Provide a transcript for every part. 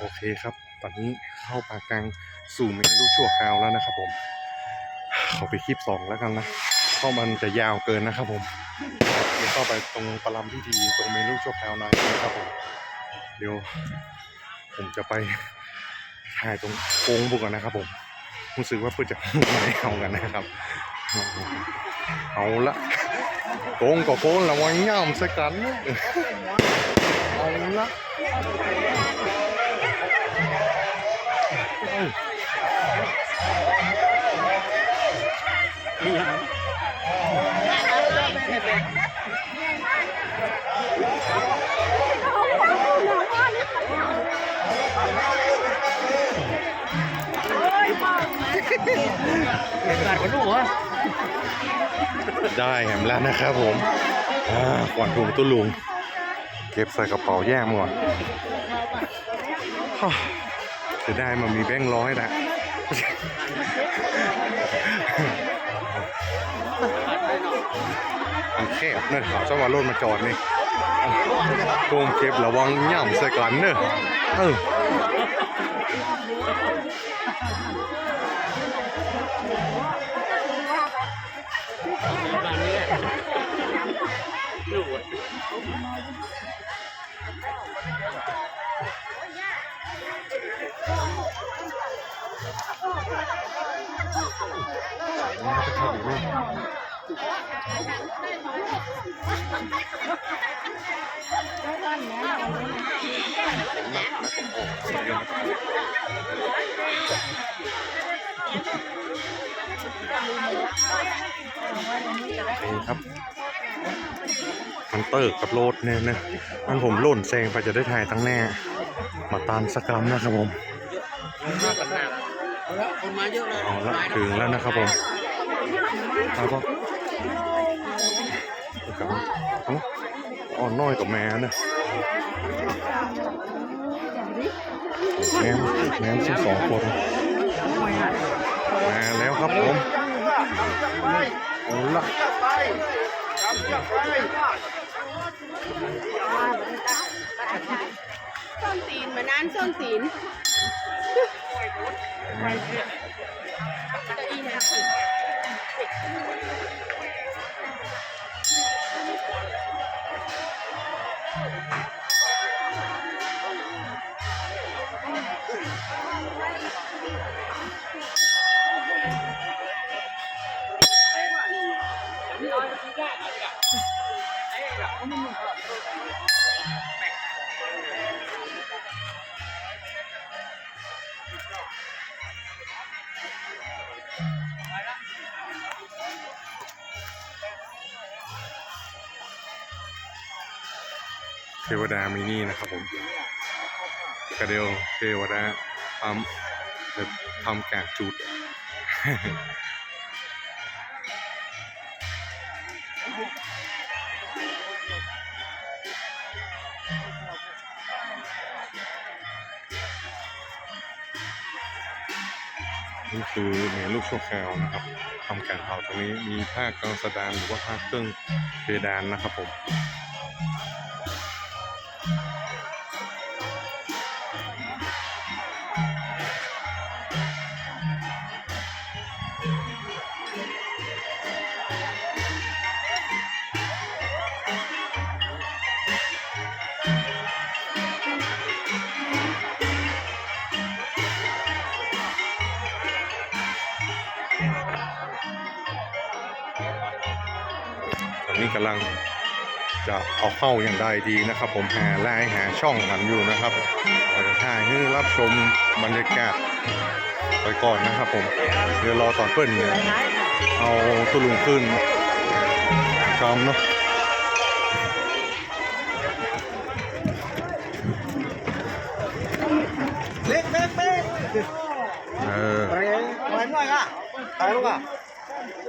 โอเคครับ ตอนนี้เข้าปากกลางสู่เมนูชั่วคราวแล้วนะครับผมขอไปคลิปสองแล้วกันนะเพราะมันจะยาวเกินนะครับผมเดี๋ยวเข้าไปตรงประลำพิธีตรงเมนูชั่วคราวหน่อยนะครับผมเดี๋ยวผมจะไปถ่ายตรงโค้งบุกก่อนนะครับผมรู้สึกว่าเพื่อจะไม่เอากันนะครับ เอาละโกงก็โกงละวันย่ำสักกันเอาละ เอ้ยขาดคนลูกเหรอได้แหมแล้วนะครับผมอ่าขวัญถุงตุลุง เก็บใส่กระเป๋าแยกหมาก่อนฮ่า จะได้มามีแบงค์ร้อยนะมันแคบเนอะเขาจะว่ารถมาจอดนี่โกงเก็บระวังย่ำใส่กันเนอะเออ นี่ครับมันเติร์กกับโรดเนี่ยนะมันผมหล่นแซงไปจะได้ถ่ายตั้งแน่ มาตานสกรรมนะครับผมมากกว่าหน้าคนมาเยอะเลยเอาละถึงแล้วนะครับผม แล้วก็กับเอาอ่อนน้อยกับแม่นะแม่แม่ทั้งสองคนมาแล้วครับผมเอาละส้นตีนเหมือนนั้นส้นตีนจะอี น ทวดามินี่นะครับผมกระเดียวเทวดาทำจะทำการจุดนี่คือเมนลูกชั่วคราวนะครับทำการเผาตรงนี้มีผ้ากางสดานหรือว่าผ้าเครื่องเพดานนะครับผม กำลังจะเอาเข้าอย่างใดดีนะครับ ผมหาไลายหาช่องกันอยู่นะครับเราจะถ่ายให้รับชมบรรยากาศไปก่อนนะครับ ผมเดี๋ยวรอตอนเปิ้ลเนี่ยเอาตุลุงขึ้นจอมเนาะเล็กเล็กเล็กเออไรอะไรหน่อยอะตายลูกอะ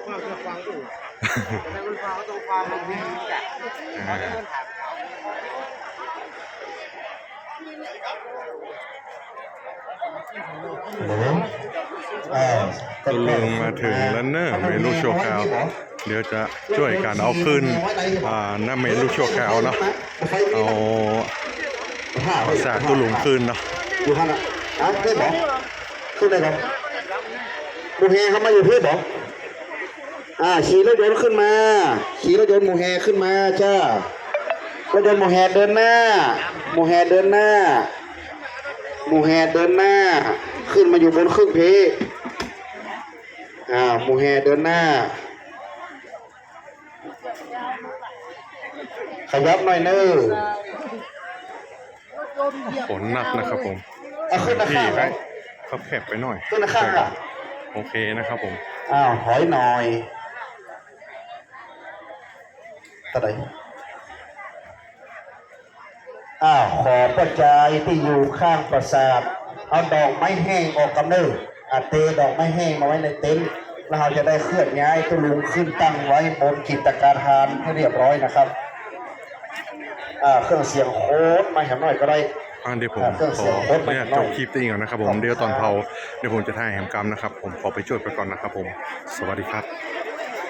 ฟังจะ แต่มันฟังก็ต้องฟังมันดีแหละอ่าตุลุงมาถึงแล้วเนอะเมนูชั่วคราว เดี๋ยวจะช่วยกันเอาขึ้นอ่าหน้าเมนูชั่วคราวเนาะเอาภาษาตุลุงขึ้นเนาะอยู่ข้างน่ะอะพี่บอขึ้นได้ครับหมูแฮเขามาอยู่พี่บอก อ่าขี่รถยนต์ขึ้นมา ขี่รถยนต์หมูแฮขึ้นมาจ้ารถยนต์หมูแฮเดินหน้าหมูแฮเดินหน้าหมูแฮเดินหน้า ขึ้นมาอยู่บนเครื่องเพอ่าหมูแฮเดินหน้า ขยับหน่อยเนอะฝนหนักนะครับผมเอาขึ้นนะที่ข้างให้ขับแคบไปหน่อย ขึ้นนะข้างอะ โอเคนะครับผม อ้าวถอยหน่อย ตะไดอ้าวขอประจายที่อยู่ข้างปราสาทเอาดอกไม้แห้งออกกำเนิดอาเตดอกไม้แห้งมาไว้ในเต็นท์แล้วเราจะได้เคลื่อนย้ายตุลุงขึ้นตั้งไว้บนกิจการทานให้เรียบร้อยนะครับอ่าเครื่องเสียงโค้ดมาแหมหน่อยก็ได้อ่าเดี๋ยวผมครับเครื่องขเสีอยงรถเนี่ยหน่จอยบคลิปตัวเองก่อนนะครับผมเดี๋ยวตอนเผาเดี๋ยวผมจะถ่ายแหมกรรมนะครับ ผมขอไปจดไปก่อนนะครับผม สวัสดีครับ